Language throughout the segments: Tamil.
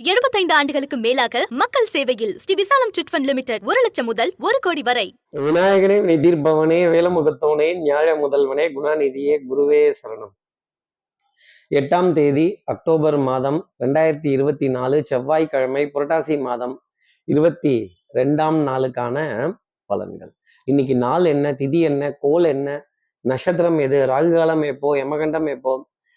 75 ஆண்டுகளுக்கு மேலாக மக்கள் சேவையில் ஸ்ரீ விசாலம் சிட்ஃபண்ட் லிமிடெட் ஒரு லட்சம் முதல் ஒரு கோடி வரை. விநாயகனே நிதிர்பவனே வேலமுகத்தோனே ஞாழ முதல்வனே குணாநிதியே குருவே சரணம். எட்டாம் தேதி அக்டோபர் மாதம் ரெண்டாயிரத்தி இருபத்தி நாலு செவ்வாய்க்கிழமை புரட்டாசி மாதம் இருபத்தி ரெண்டாம் நாளுக்கான பலன்கள். இன்னைக்கு நாள் என்ன திதி என்ன கோல் என்ன நட்சத்திரம் எது ராகுகாலம் எப்போ யமகண்டம் எப்போ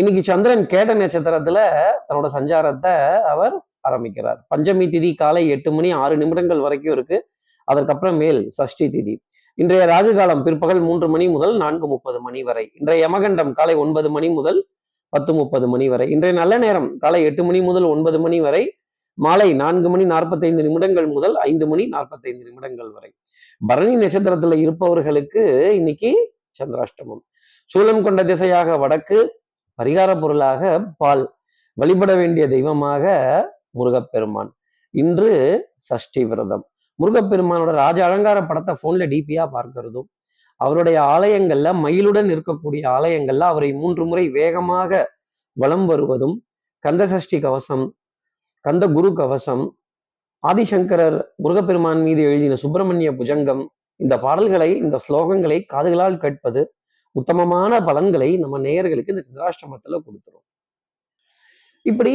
இன்னைக்கு சந்திரன் கேட்ட நட்சத்திரத்துல தன்னோட சஞ்சாரத்தை அவர் ஆரம்பிக்கிறார். பஞ்சமி திதி காலை எட்டு மணி ஆறு நிமிடங்கள் வரைக்கும் இருக்கு. அதற்கப்புறம் மேல் சஷ்டி திதி. இன்றைய ராகுகாலம் பிற்பகல் மூன்று மணி முதல் நான்கு முப்பது மணி வரை. இன்றைய யமகண்டம் காலை ஒன்பது மணி முதல் பத்து முப்பது மணி வரை. இன்றைய நல்ல நேரம் காலை எட்டு மணி முதல் ஒன்பது மணி வரை. மாலை நான்கு மணி நாற்பத்தைந்து நிமிடங்கள் முதல் ஐந்து மணி நாற்பத்தைந்து நிமிடங்கள் வரை. பரணி நட்சத்திரத்துல இருப்பவர்களுக்கு இன்னைக்கு சந்திராஷ்டமம். சூலம் கொண்ட திசையாக வடக்கு பரிகார பொருளாக பால். வழிபட வேண்டிய தெய்வமாக முருகப்பெருமான். இன்று சஷ்டி விரதம். முருகப்பெருமானோட ராஜ அலங்கார படத்தை போன்ல டிபியா பார்க்கிறதும் அவருடைய ஆலயங்கள்ல மயிலுடன் இருக்கக்கூடிய ஆலயங்கள்ல அவரை மூன்று முறை வேகமாக வலம் வருவதும் கந்த சஷ்டி கவசம் கந்த குரு கவசம் ஆதிசங்கரர் முருகப்பெருமான் மீது எழுதின சுப்பிரமணிய புஜங்கம் இந்த பாடல்களை இந்த ஸ்லோகங்களை காதுகளால் கேட்பது உத்தமமான பலன்களை நம்ம நேயர்களுக்கு இந்த சந்திராஷ்டமத்துல கொடுத்துரும். இப்படி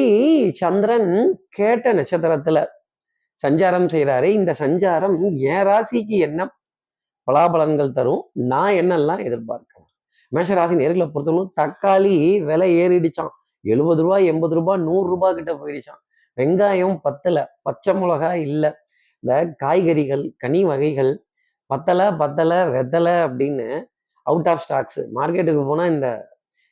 சந்திரன் கேட்ட நட்சத்திரத்துல சஞ்சாரம் செய்கிறாரு இந்த சஞ்சாரம் என் ராசிக்கு என்ன பலாபலன்கள் தரும் நான் என்னெல்லாம் எதிர்பார்க்கிறேன் மேஷராசி நேர்களை பொறுத்தவரைக்கும் தக்காளி விலை ஏறிடுச்சான் எழுபது ரூபா எண்பது ரூபா நூறு ரூபா கிட்ட போயிடுச்சான் வெங்காயம் பத்தல பச்சை மிளகா இல்லை. இந்த காய்கறிகள் கனி வகைகள் பத்தலை பத்தலை வெத்தலை அப்படின்னு அவுட் ஆஃப் ஸ்டாக்ஸ் மார்க்கெட்டுக்கு போனால் இந்த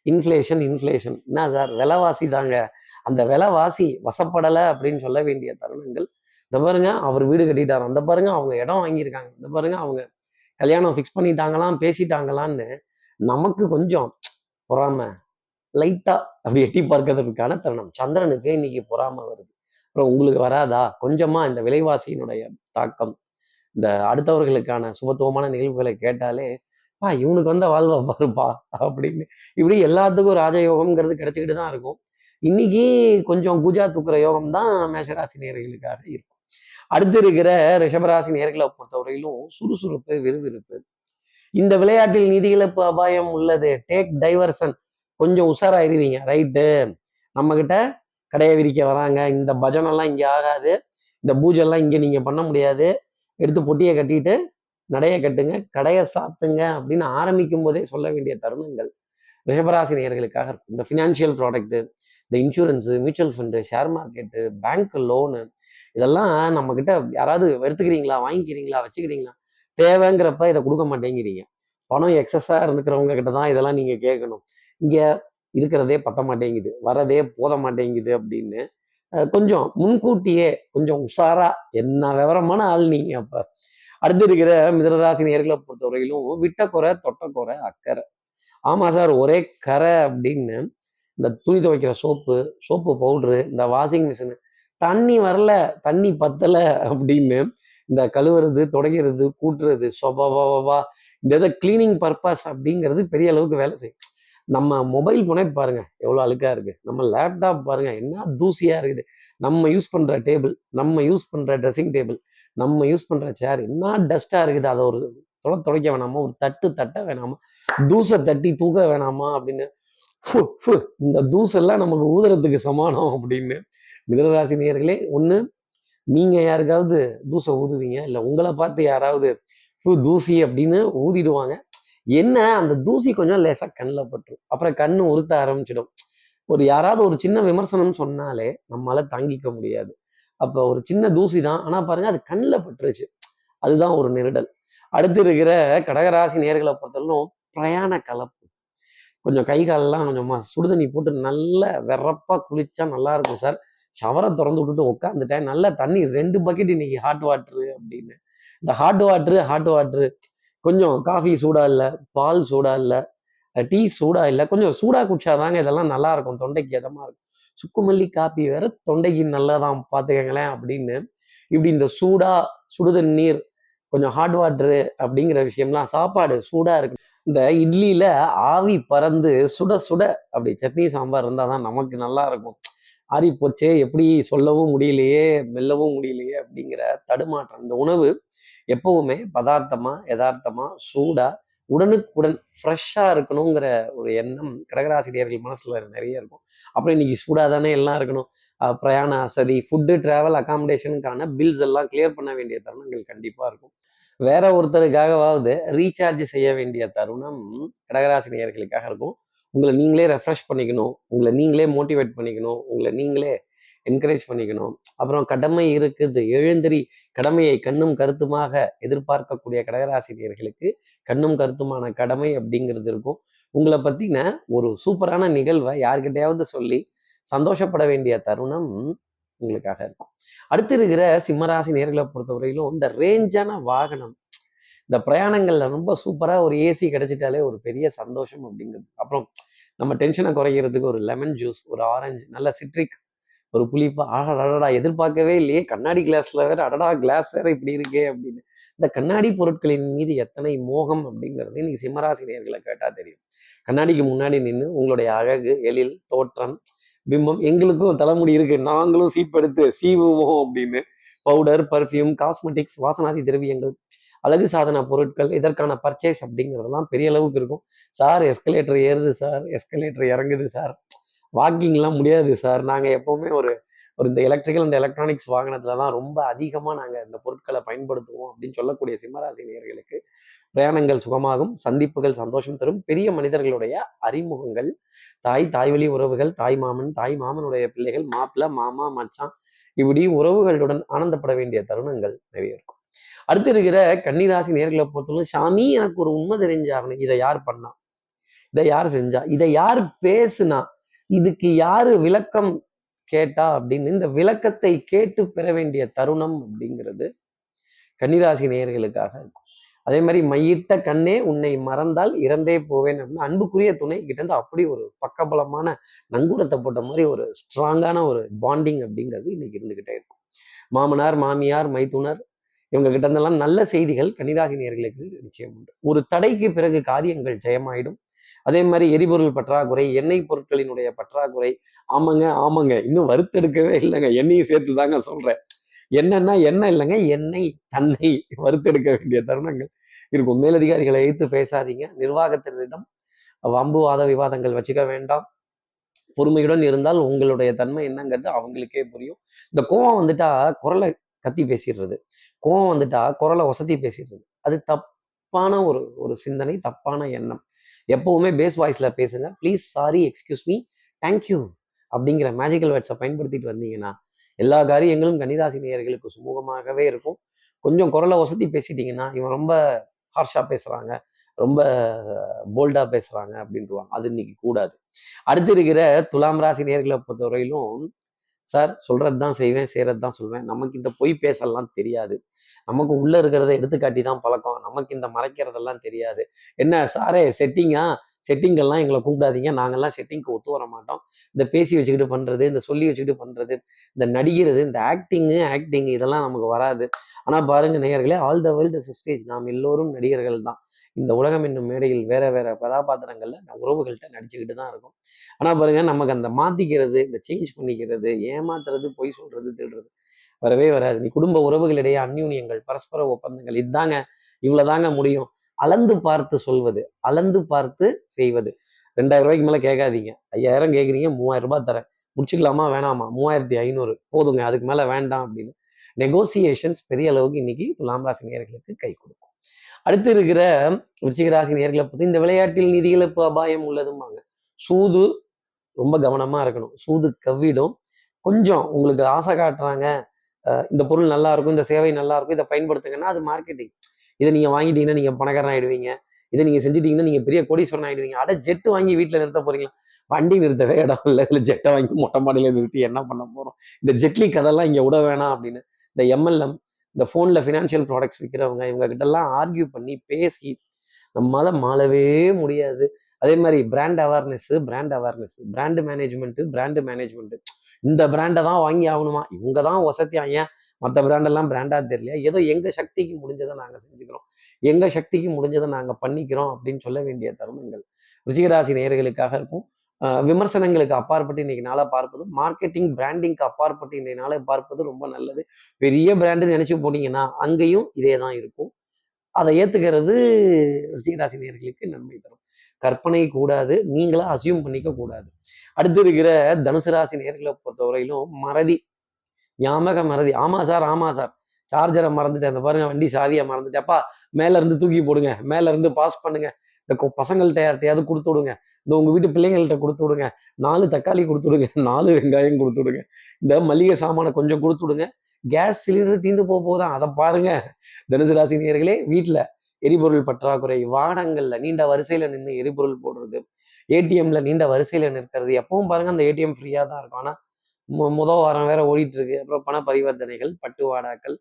இன்ஃப்ளேஷன் இன்ஃப்ளேஷன் என்ன சார் விலைவாசி தாங்க. அந்த விலைவாசி வசப்படலை அப்படின்னு சொல்ல வேண்டிய தருணங்கள். இந்த பாருங்க அவர் வீடு கட்டிட்டார். அந்த பாருங்க அவங்க இடம் வாங்கியிருக்காங்க. இந்த பாருங்க அவங்க கல்யாணம் ஃபிக்ஸ் பண்ணிட்டாங்களாம் பேசிட்டாங்களான்னு நமக்கு கொஞ்சம் பொறாம லைட்டா அப்படி எட்டி பார்க்கறதுக்கான தருணம். சந்திரனுக்கு இன்னைக்கு பொறாம வருது. அப்புறம் உங்களுக்கு வராதா? கொஞ்சமா இந்த விலைவாசியினுடைய தாக்கம். இந்த அடுத்தவர்களுக்கான சுபத்துவமான நிகழ்வுகளை கேட்டாலே பா இவனுக்கு வந்த வாழ்வா பாருப்பா அப்படின்னு. இப்படி எல்லாத்துக்கும் ராஜயோகம்ங்கிறது கிடைச்சிக்கிட்டு தான் இருக்கும். இன்னைக்கு கொஞ்சம் குஜா தூக்குற யோகம் தான் மேஷராசி நேர்களுக்காக இருக்கும். அடுத்து இருக்கிற ரிஷபராசி நேர்களை பொறுத்தவரையிலும் சுறுசுறுப்பு விறுவிறுப்பு. இந்த விளையாட்டில் நிதி இழப்பு அபாயம் உள்ளது. டேக் டைவர்சன் கொஞ்சம் உஷாராயிருவீங்க. ரைட்டு நம்ம கிட்ட கடையை விரிக்க வராங்க. இந்த பஜனெல்லாம் இங்கே ஆகாது. இந்த பூஜெல்லாம் இங்கே நீங்கள் பண்ண முடியாது. எடுத்து பொட்டியை கட்டிட்டு நடைய கட்டுங்க கடையை சாத்துங்க அப்படின்னு ஆரம்பிக்கும் போதே சொல்ல வேண்டிய தருணங்கள் ரிஷபராசி நேயர்களுக்காக இருக்கும். இந்த ஃபினான்ஷியல் ப்ராடக்ட்டு இந்த insurance mutual fund share market bank loan இதெல்லாம் நம்ம கிட்ட யாராவது எடுத்துக்கிறீங்களா வாங்கிக்கிறீங்களா வச்சுக்கிறீங்களா? தேவைங்கிறப்ப இதை கொடுக்க மாட்டேங்கிறீங்க. பணம் எக்ஸஸாக இருந்துக்கிறவங்க கிட்ட தான் இதெல்லாம் நீங்கள் கேட்கணும். இங்கே இருக்கிறதே பத்த மாட்டேங்குது வரதே போத மாட்டேங்குது அப்படின்னு கொஞ்சம் முன்கூட்டியே கொஞ்சம் உஷாராக என்ன விவரமான ஆள் நீங்கள் அப்போ? அடுத்து இருக்கிற மிதனராசி நேர்களை பொறுத்தவரையிலும் விட்ட குறை தொட்ட குறை அக்கறை. ஆமாம் சார் ஒரே கரை அப்படின்னு இந்த துணி துவைக்கிற சோப்பு சோப்பு பவுட்ரு இந்த வாஷிங் மிஷின் தண்ணி வரல தண்ணி பத்தலை அப்படின்னு இந்த கழுவுறது துடைக்கிறது கூட்டுறது சொபாவா இந்த இதை கிளீனிங் பர்பஸ் அப்படிங்கிறது பெரிய அளவுக்கு வேலை செய்யும். நம்ம மொபைல் ஃபோனே பாருங்க எவ்வளோ அழுக்காக இருக்கு. நம்ம லேப்டாப் பாருங்க என்ன தூசியாக இருக்குது. நம்ம யூஸ் பண்ணுற டேபிள் நம்ம யூஸ் பண்ணுற ட்ரெஸ்ஸிங் டேபிள் நம்ம யூஸ் பண்ணுற சேர் என்ன டஸ்ட்டாக இருக்குது அதை ஒரு தொலை துடைக்க வேணாமா? ஒரு தட்டு தட்ட வேணாமா? தூசை தட்டி தூக்க வேணாமா? அப்படின்னு இந்த தூசெல்லாம் நமக்கு ஊதுறதுக்கு சமானம் அப்படின்னு மிதனராசி நேர்களே ஒன்று நீங்கள் யாருக்காவது தூசை ஊதுவீங்க? இல்லை உங்களை பார்த்து யாராவது ஃபு, தூசி அப்படின்னு ஊதிடுவாங்க. என்ன அந்த தூசி கொஞ்சம் லேசாக கண்ணில் பட்டுரும். அப்புறம் கண்ணு உறுத்த ஆரம்பிச்சிடும். ஒரு யாராவது ஒரு சின்ன விமர்சனம் சொன்னாலே நம்மளால தாங்கிக்க முடியாது. அப்போ ஒரு சின்ன தூசி தான். ஆனால் பாருங்க அது கண்ணில் பட்டுருச்சு. அதுதான் ஒரு நெருடல். அடுத்து இருக்கிற கடகராசி நேர்களை பொறுத்தவரைக்கும் பிரயாண கலப்பு. கொஞ்சம் கை காலெல்லாம் கொஞ்சமா சுடுதண்ணி போட்டு நல்ல வெறப்பா குளிச்சா நல்லா இருக்கும் சார். ஷவரை திறந்து விட்டுட்டு உட்காந்துட்டேன் நல்ல தண்ணி ரெண்டு பக்கெட் இன்னைக்கு ஹாட் வாட்டரு அப்படின்னு. இந்த ஹாட் வாட்டரு ஹாட் வாட்டரு கொஞ்சம் காஃபி சூடா இல்லை பால் சூடா இல்லை டீ சூடா இல்லை கொஞ்சம் சூடா குடிச்சாதாங்க இதெல்லாம் நல்லா இருக்கும். தொண்டைக்கு இதமா இருக்கும். சுக்குமல்லி காப்பி வேற தொண்டைக்கு நல்லதான் பார்த்துக்கங்களேன் அப்படின்னு இப்படி இந்த சூடா சுடுதண்ணீர் நீர் கொஞ்சம் ஹாட் வாட்டரு அப்படிங்கிற விஷயம்லாம் சாப்பாடு சூடா இருக்கு. இந்த இட்லியில ஆவி பறந்து சுட சுட அப்படி சட்னி சாம்பார் இருந்தால் தான் நமக்கு நல்லா இருக்கும். ஆறி போச்சே எப்படி சொல்லவும் முடியலையே மெல்லவும் முடியலையே அப்படிங்கிற தடுமாற்றம். இந்த உணவு எப்பவுமே பதார்த்தமா யதார்த்தமா சூடா உடனுக்குடன் ஃப்ரெஷ்ஷாக இருக்கணுங்கிற ஒரு எண்ணம் கடகராசிரியர்கள் மனசில் நிறைய இருக்கும். அப்புறம் இன்னைக்கு சூடாக தானே எல்லாம் இருக்கணும். பிரயாண வசதி ஃபுட்டு டிராவல் அகாமடேஷனுக்கான பில்ஸ் எல்லாம் கிளியர் பண்ண வேண்டிய தருணங்கள் கண்டிப்பாக இருக்கும். வேற ஒருத்தருக்காகவாவது ரீசார்ஜ் செய்ய வேண்டிய தருணம் கடகராசி நேயர்களுக்காக இருக்கும். உங்களை நீங்களே ரெஃப்ரெஷ் பண்ணிக்கணும். உங்களை நீங்களே மோட்டிவேட் பண்ணிக்கணும். உங்களை நீங்களே என்கரேஜ் பண்ணிக்கணும். அப்புறம் கடமை இருக்குது. எழுந்திரி கடமையை கண்ணும் கருத்துமாக எதிர்பார்க்கக்கூடிய கடகராசினியர்களுக்கு கண்ணும் கருத்துமான கடமை அப்படிங்கிறது இருக்கும். உங்களை பத்தின ஒரு சூப்பரான நிகழ்வை யார்கிட்டையாவது சொல்லி சந்தோஷப்பட வேண்டிய தருணம் உங்களுக்காக இருக்கும். அடுத்து இருக்கிற சிம்மராசி நேர்களை பொறுத்தவரையிலும் இந்த ரேஞ்சான வாகனம் இந்த பிரயாணங்கள்ல ரொம்ப சூப்பரா ஒரு ஏசி கிடைச்சிட்டாலே ஒரு பெரிய சந்தோஷம் அப்படிங்கிறது. அப்புறம் நம்ம டென்ஷனை குறைக்கிறதுக்கு ஒரு லெமன் ஜூஸ் ஒரு ஆரஞ்சு நல்ல சிட்ரிக் ஒரு புளிப்பா ஆஹா அடடா எதிர்பார்க்கவே இல்லையே. கண்ணாடி கிளாஸ்ல வேற அடடா கிளாஸ் வேற இப்படி இருக்கே அப்படின்னு. இந்த கண்ணாடி பொருட்களின் மீது எத்தனை மோகம் அப்படிங்கிறது இன்னைக்கு சிம்மராசி நேர்களை கேட்டா தெரியும். கண்ணாடிக்கு முன்னாடி நின்று உங்களுடைய அழகு எழில் தோற்றம் பிம்பம் எங்களுக்கும் தலைமுடி இருக்கு. நாங்களும் சீப்படுத்து சீவுவோம் அப்படின்னு. பவுடர் பர்ஃப்யூம் காஸ்மெட்டிக்ஸ் வாசனாதி திரவியங்கள் அழகு சாதன பொருட்கள் இதற்கான பர்ச்சேஸ் அப்படிங்கிறதெல்லாம் பெரிய அளவுக்கு இருக்கும். சார் எஸ்கலேட்டர் ஏறுது சார். எஸ்கலேட்டர் இறங்குது சார். வாக்கிங்லாம் முடியாது சார். நாங்கள் எப்போவுமே ஒரு ஒரு இந்த எலக்ட்ரிக்கல் அண்ட் எலக்ட்ரானிக்ஸ் வாகனத்துல தான் ரொம்ப அதிகமாக நாங்கள் இந்த பொருட்களை பயன்படுத்துவோம் அப்படின்னு சொல்லக்கூடிய சிம்மராசி நேயர்களுக்கு பிரயாணங்கள் சுகமாகும் சந்திப்புகள் சந்தோஷம் தரும். பெரிய மனிதர்களுடைய அறிமுகங்கள் தாய் தாய்வழி உறவுகள் தாய் மாமன் தாய் மாமனுடைய பிள்ளைகள் மாப்பிள்ளை மாமா மச்சான் இப்படி உறவுகளுடன் ஆனந்தப்பட வேண்டிய தருணங்கள் நிறைய இருக்கும். அடுத்து இருக்கிற கன்னிராசி நேர்களை பொறுத்தவரை சாமி எனக்கு ஒரு உண்மை தெரிஞ்சாகணும் இதை யார் பண்ணா? இதை யார் செஞ்சா? இதை யார் பேசுனா? இதுக்கு யாரு விளக்கம் கேட்டா அப்படின்னு இந்த விளக்கத்தை கேட்டு பெற வேண்டிய தருணம் அப்படிங்கிறது கன்னிராசி நேயர்களுக்காக இருக்கும். அதே மாதிரி மையிட்ட கண்ணே உன்னை மறந்தால் இறந்தே போவேன் அப்படின்னு அன்புக்குரிய துணை கிட்ட இருந்து அப்படி ஒரு பக்கபலமான நங்கூரத்தை போட்ட மாதிரி ஒரு ஸ்ட்ராங்கான ஒரு பாண்டிங் அப்படிங்கிறது இன்னைக்கு இருந்துகிட்டே இருக்கும். மாமனார் மாமியார் மைத்துனர் இவங்க கிட்ட இருந்தெல்லாம் நல்ல செய்திகள் கன்னிராசி நேயர்களுக்கு நிச்சயம் உண்டு. ஒரு தடைக்கு பிறகு காரியங்கள் ஜெயமாயிடும். அதே மாதிரி எரிபொருள் பற்றாக்குறை எண்ணெய் பொருட்களினுடைய பற்றாக்குறை. ஆமாங்க ஆமாங்க. இன்னும் வறுத்தெடுக்கவே இல்லைங்க. எண்ணெயும் சேர்த்து தாங்க சொல்றேன். என்னன்னா எண்ணெய் இல்லைங்க எண்ணெய் தன்னை வறுத்தெடுக்க வேண்டிய தருணங்கள் இருக்கும். மேலதிகாரிகளை எதிர்த்து பேசாதீங்க. நிர்வாகத்தினரிடம் வம்புவாத விவாதங்கள் வச்சுக்க வேண்டாம். பொறுமையுடன் இருந்தால் உங்களுடைய தன்மை என்னங்கிறது அவங்களுக்கே புரியும். இந்த கோவம் வந்துட்டா குரலை கத்தி பேசிடுறது. கோவம் வந்துட்டா குரலை வசதி பேசிடுறது. அது தப்பான ஒரு ஒரு சிந்தனை தப்பான எண்ணம். எப்பவுமே பேஸ் வாய்ஸில் பேசுங்க. Please sorry excuse me thank you அப்படிங்கிற மேஜிக்கல் வேர்ட்ஸை பயன்படுத்திட்டு வந்தீங்கன்னா எல்லா காரியங்களும் கன்னிராசி நேயர்களுக்கு சுமூகமாகவே இருக்கும். கொஞ்சம் குரலை வசதி பேசிட்டீங்கன்னா இவன் ரொம்ப ஹார்ஷாக பேசுகிறாங்க ரொம்ப போல்டாக பேசுகிறாங்க அப்படின்ட்டுவாங்க அது இன்னைக்கு கூடாது. அடுத்து இருக்கிற துலாம் ராசி நேர்களை பொறுத்தவரையிலும் சார் சொல்கிறது தான் செய்வேன் செய்யறது தான் சொல்வேன். நமக்கு இந்த பொய் பேசலாம் தெரியாது. நமக்கு உள்ள இருக்கிறத எடுத்துக்காட்டி தான் பழக்கம். நமக்கு இந்த மறைக்கிறதெல்லாம் தெரியாது. என்ன சாரே செட்டிங்கா செட்டிங்கெல்லாம் எங்களை கூப்பிடாதீங்க. நாங்கள்லாம் செட்டிங்க்கு ஒத்து வர மாட்டோம் இந்த பேசி வச்சுக்கிட்டு பண்ணுறது இந்த சொல்லி வச்சுக்கிட்டு பண்ணுறது இந்த நடிக்கிறது இந்த ஆக்டிங்கு ஆக்டிங் இதெல்லாம் நமக்கு வராது. ஆனால் பாருங்க நேயர்களே ஆல் த வேர்ல்டு ஸ்டேஜ் நாம் எல்லோரும் நடிகர்கள் தான். இந்த உலகம் என்னும் மேடையில் வேற வேற கதாபாத்திரங்கள்ல உறவுகள்கிட்ட நடிச்சுக்கிட்டு தான் இருக்கும். ஆனா பாருங்க நமக்கு அந்த மாத்திக்கிறது இந்த சேஞ்ச் பண்ணிக்கிறது ஏமாத்துறது பொய் சொல்றது திடுறது வரவே வராது. நீ குடும்ப உறவுகளிடையே அந்யூன்யங்கள் பரஸ்பர ஒப்பந்தங்கள் இதாங்க இவ்வளவுதாங்க முடியும். அளந்து பார்த்து சொல்வது அளந்து பார்த்து செய்வது. ரெண்டாயிரம் ரூபாய்க்கு மேலே கேட்காதீங்க. ஐயாயிரம் கேட்குறீங்க மூவாயிரம் ரூபாய் தரேன். முடிச்சுக்கலாமா? வேணாமா? மூவாயிரத்தி ஐநூறு. போதுங்க அதுக்கு மேலே வேண்டாம் அப்படின்னு. நெகோசியேஷன்ஸ் பெரிய அளவுக்கு இன்னைக்கு துலாம் ராசி நேர்களுக்கு கை கொடுக்கும். அடுத்து இருக்கிற விருச்சிக ராசி நேர்களை பற்றி இந்த விளையாட்டில் நிதி இழப்பு அபாயம் உள்ளதும்பாங்க. சூது ரொம்ப கவனமா இருக்கணும். சூது கவ்விடும். கொஞ்சம் உங்களுக்கு ஆசை காட்டுறாங்க. இந்த பொருள் நல்லா இருக்கும் இந்த சேவை நல்லா இருக்கும் இதை பயன்படுத்துங்கன்னா அது மார்க்கெட்டிங் இதை நீங்கள் வாங்கிட்டீங்கன்னா நீங்கள் பணக்காரன் ஆகிடுவீங்க இதை நீங்கள் செஞ்சுட்டீங்கன்னா நீங்கள் பெரிய கோடீஸ்வரன் ஆகிடுவீங்க அட ஜெட்டு வாங்கி வீட்டில் நிறுத்த போறீங்களா? வண்டி நிறுத்தவே இடம் இல்லை. இல்லை ஜெட்டை வாங்கி மொட்டை மாடியில் நிறுத்தி என்ன பண்ண போகிறோம் இந்த ஜெட்லி கதெல்லாம் இங்கே விட வேணாம் அப்படின்னு. இந்த எம்எல்எம் இந்த ஃபோனில் ஃபினான்ஷியல் ப்ராடக்ட்ஸ் விற்கிறவங்க இவங்க கிட்டலாம் ஆர்கியூ பண்ணி பேசி நம்மளால் மாளவே முடியாது. அதே மாதிரி brand awareness brand awareness brand management brand management இந்த பிராண்டை தான் வாங்கி ஆகணுமா? இவங்க தான் வசதியா? ஏன்? மற்ற பிராண்டெல்லாம் பிராண்டாக தெரியல ஏதோ எங்கள் சக்திக்கு முடிஞ்சதை நாங்கள் செஞ்சுக்கிறோம். எங்கள் சக்திக்கு முடிஞ்சதை நாங்கள் பண்ணிக்கிறோம் அப்படின்னு சொல்ல வேண்டிய தருணங்கள். ருச்சிகராசி நேயர்களுக்காக இருக்கும். விமர்சனங்களுக்கு அப்பாற்பட்டு இன்னைக்கு நாளை பார்ப்பது மார்க்கெட்டிங் பிராண்டிங்க்கு அப்பாற்பட்டு இன்றைய நாளை பார்ப்பது ரொம்ப நல்லது. பெரிய பிராண்டு நினச்சி போனீங்கன்னா அங்கேயும் இதே தான் இருக்கும். அதை ஏற்றுக்கிறது ருச்சிகராசி நேயர்களுக்கு நன்மை தரும். கற்பனை கூடாது நீங்களா அசியூம் பண்ணிக்க கூடாது. அடுத்து இருக்கிற தனுசு ராசி நேர்களை பொறுத்தவரையிலும் மறதி ஞாபக மறதி. ஆமா சார் ஆமா சார். சார்ஜரை மறந்துட்டேன். அந்த பாருங்க வண்டி சாவியை மறந்துட்டேப்பா மேல இருந்து தூக்கி போடுங்க. மேல இருந்து பாஸ் பண்ணுங்க. இந்த கொ- யார்ட்டையாவது கொடுத்து விடுங்க. இந்த உங்க வீட்டு பிள்ளைங்கள்ட்ட கொடுத்து விடுங்க. நாலு தக்காளி கொடுத்து விடுங்க. நாலு வெங்காயம் கொடுத்து விடுங்க. இந்த மளிகை சாமானை கொஞ்சம் கொடுத்து விடுங்க. கேஸ் சிலிண்டர் தீர்ந்து போக போதான் அதை பாருங்க. தனுசு ராசி நேயர்களே வீட்டுல எரிபொருள் பற்றாக்குறை வாகனங்கள்ல நீண்ட வரிசையில நின்று எரிபொருள் போடுறது ஏடிஎம்ல நீண்ட வரிசையில நிற்கிறது எப்பவும் பாருங்க அந்த ஏடிஎம் ஃப்ரீயா தான் இருக்கும். ஆனா முதல் வாரம் வேற ஓடிட்டு இருக்கு அப்புறம் பண பரிவர்த்தனைகள் பட்டுவாடாக்கள்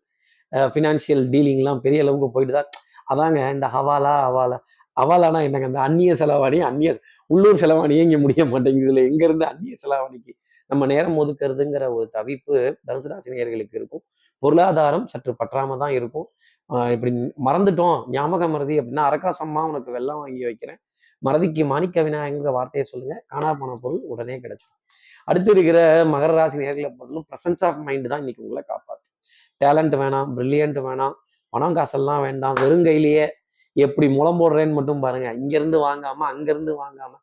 ஃபினான்ஷியல் டீலிங்லாம் பெரிய அளவுக்கு போயிட்டு தான். அதாங்க இந்த ஹவாலா ஹவாலா. ஹவாலானா என்னங்க இந்த அந்நிய செலவாணி அந்நிய உள்ளூர் செலவாணியே இங்கே முடிய மாட்டேங்குதுல எங்க இருந்து அந்நிய செலவாணிக்கு நம்ம நேரம் ஒதுக்குறதுங்கிற ஒரு தவிப்பு தனுசு ராசினியர்களுக்கு இருக்கும். பொருளாதாரம் சற்று பற்றாம தான் இருக்கும். இப்படி மறந்துட்டோம். ஞாபக மறதி அப்படின்னா அரக்காசம்மா உனக்கு வெள்ளம் வாங்கி வைக்கிறேன். மறதிக்கு மாணிக்க விநாயகங்கிற வார்த்தையை சொல்லுங்க. காணா போன பொருள் உடனே கிடைச்சிடும். அடுத்து இருக்கிற மகர ராசி நேர்களை பொறுத்தலும் ப்ரெசன்ஸ் ஆஃப் மைண்ட் தான் இன்னைக்கு உங்களை காப்பாற்று டேலண்ட் வேணாம் பிரில்லியன்ட் வேணாம் பணம் காசெல்லாம் வேண்டாம் வெறுங்கையிலேயே எப்படி முளம் போடுறேன்னு மட்டும் பாருங்க. இங்கிருந்து வாங்காம அங்கிருந்து வாங்காம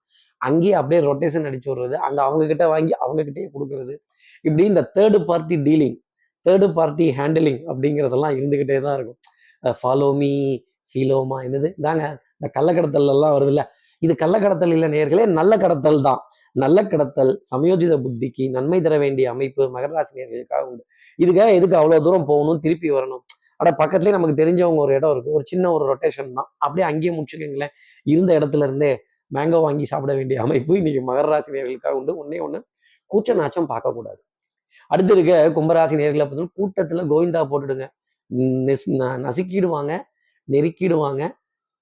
அங்கேயே அப்படியே ரொட்டேஷன் அடிச்சு விடுறது அங்கே அவங்க கிட்ட வாங்கி அவங்க கிட்டேயே கொடுக்கறது. இப்படி இந்த third party dealing third party handling அப்படிங்கிறதெல்லாம் இருந்துக்கிட்டே தான் இருக்கும். ஃபாலோ மீ ஃபீலோமா என்னது? தாங்க இந்த கள்ளக்கடத்தல்லாம் வருதுல்ல? இது கள்ளக்கடத்தல் இல்லை நேர்களே நல்ல கடத்தல் தான். நல்ல கடத்தல் சமயோஜித புத்திக்கு நன்மை தர வேண்டிய அமைப்பு மகராசி நேர்களுக்காக உண்டு. இதுக்காக எதுக்கு அவ்வளோ தூரம் போகணும் திருப்பி வரணும்? அட பக்கத்துலேயே நமக்கு தெரிஞ்சவங்க ஒரு இடம் இருக்குது ஒரு சின்ன ஒரு ரொட்டேஷன் தான். அப்படியே அங்கேயே முடிச்சுக்கோங்களேன். இருந்த இடத்துல இருந்தே மேங்கோ வாங்கி சாப்பிட வேண்டிய அமைப்பு இன்னைக்கு மகர ராசி நேர்களுக்காக உண்டு. ஒன்னே ஒன்று கூச்ச நாச்சம் பார்க்கக்கூடாது. அடுத்து இருக்க கும்பராசி நேர்களை பார்த்தீங்கன்னா கூட்டத்தில் கோவிந்தா போட்டுடுங்க. நசுக்கிடுவாங்க நெருக்கிடுவாங்க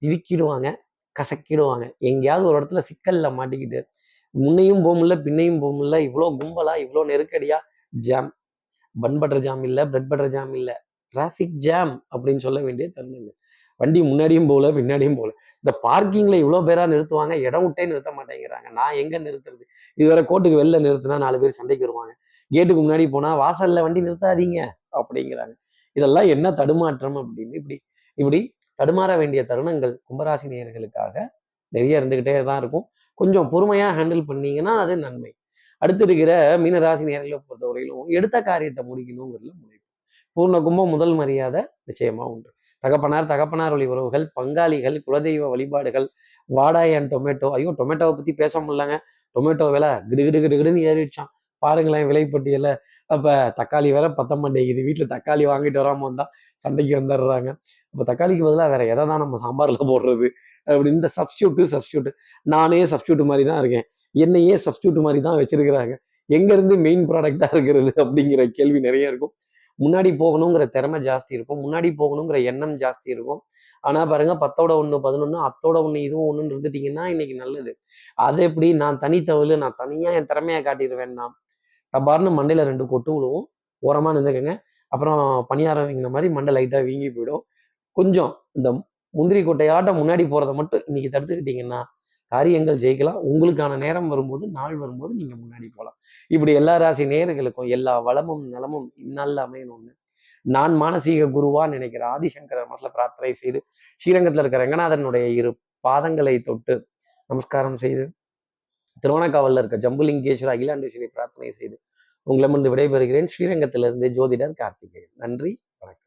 இறுக்கிடுவாங்க கசக்கிடுவாங்க. எங்கேயாவது ஒரு இடத்துல சிக்கல்ல மாட்டிக்கிட்டு முன்னையும் போக முடியல பின்னையும் போக முடியல இவ்வளோ கும்பலா இவ்வளோ நெருக்கடியா ஜாம் பன் பட்டர் ஜாம் இல்லை பிரெட் பட்டர் ஜாம் இல்லை டிராஃபிக் ஜாம் அப்படின்னு சொல்ல வேண்டிய தருணங்க வண்டி முன்னாடியும் போகல பின்னாடியும் போகல. இந்த பார்க்கிங்ல இவ்வளோ பேரா நிறுத்துவாங்க இடம் விட்டே நிறுத்த மாட்டேங்கிறாங்க. நான் எங்க நிறுத்துறது? இதுவரை கோட்டுக்கு வெளில நிறுத்தினா நாலு பேர் சண்டைக்கு வருவாங்க. கேட்டுக்கு முன்னாடி போனால் வாசல்ல வண்டி நிறுத்தாதீங்க அப்படிங்கிறாங்க. இதெல்லாம் என்ன தடுமாற்றம் அப்படின்னு இப்படி இப்படி தடுமாற வேண்டிய தருணங்கள் கும்பராசி நேயர்களுக்காக நிறைய இருந்துக்கிட்டே தான் இருக்கும். கொஞ்சம் பொறுமையாக ஹேண்டில் பண்ணீங்கன்னா அது நன்மை. அடுத்து இருக்கிற மீனராசி நேர்களை பொறுத்தவரையிலும் எடுத்த காரியத்தை முடிக்கணுங்கிறதுல முடிவு பூர்ண கும்பம் முதல் மரியாதை நிச்சயமா உண்டு. தகப்பனார் தகப்பனார் வழி உறவுகள் பங்காளிகள் குலதெய்வ வழிபாடுகள் வாடாய் அண்ட் டொமேட்டோ ஐயோ டொமேட்டோவை பற்றி பேச முடியலங்க. டொமேட்டோ விலை கிடுகிடு கிடுகிடுன்னு ஏறிடுச்சான் பாருங்களேன் விலைப்பட்டியல அப்போ தக்காளி வேற பத்த மாட்டேங்குது. வீட்டில் தக்காளி வாங்கிட்டு வராமல் வந்தால் சண்டைக்கு வந்துடுறாங்க. இப்போ தக்காளிக்கு பதிலாக வேற எதை தான் நம்ம சாம்பாரில் போடுறது? அப்படி இந்த சப்ஸ்டியூட்டு சப்ஸ்டியூட்டு நானே சப்ஸ்டியூட் மாதிரி தான் இருக்கேன். என்னையே சப்ஸ்டியூட் மாதிரி தான் வச்சிருக்கிறாங்க. எங்கேருந்து மெயின் ப்ராடக்டாக இருக்கிறது அப்படிங்கிற கேள்வி நிறைய இருக்கும். முன்னாடி போகணுங்கிற திறமை ஜாஸ்தி இருக்கும். முன்னாடி போகணுங்கிற எண்ணம் ஜாஸ்தி இருக்கும். ஆனால் பாருங்க பத்தோட ஒன்று பதினொன்று அத்தோட ஒன்று இதுவும் ஒன்றுன்னு இருந்துட்டீங்கன்னா இன்னைக்கு நல்லது. அது எப்படி நான் தனித்தவளு நான் தனியாக என் திறமையை காட்டிடுவேன் நான் டபார்னு மண்டையில் ரெண்டு கொட்டு விழுவும். ஓரமா நின்றுக்கங்க அப்புறம் பணியாரம் வீங்கின மாதிரி மண்டை லைட்டா வீங்கி போயிடும். கொஞ்சம் இந்த முந்திரி கொட்டையாட்டம் முன்னாடி போகிறத மட்டும் இன்னைக்கு தடுத்துக்கிட்டீங்கன்னா காரியங்கள் ஜெயிக்கலாம். உங்களுக்கான நேரம் வரும்போது நாள் வரும்போது நீங்க முன்னாடி போகலாம். இப்படி எல்லா ராசி நேர்களுக்கும் எல்லா வளமும் நலமும் இந்நாளில் அமையணும்னு நான் மானசீக குருவா நினைக்கிற ஆதிசங்கரர் மனசுல பிரார்த்தனை செய்து ஸ்ரீரங்கத்தில் இருக்கிற ரங்கநாதனுடைய இரு பாதங்களை தொட்டு நமஸ்காரம் செய்து திருவண்ணாக்காவலில் இருக்க ஜம்புலிங்கேஸ்வர அகிலாண்டேஸ்வரி பிரார்த்தனை செய்து உங்களிடமிருந்து விடைபெறுகிறேன். ஸ்ரீரங்கத்திலிருந்து ஜோதிடர் கார்த்திகேயன். நன்றி வணக்கம்.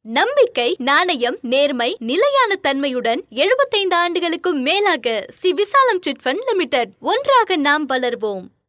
நம்பிக்கை நாணயம் நேர்மை நிலையான தன்மையுடன் 75 ஆண்டுகளுக்கும் மேலாக ஸ்ரீ விசாலம் சிட் ஃபண்ட் லிமிடெட் ஒன்றாக நாம் வளர்வோம்.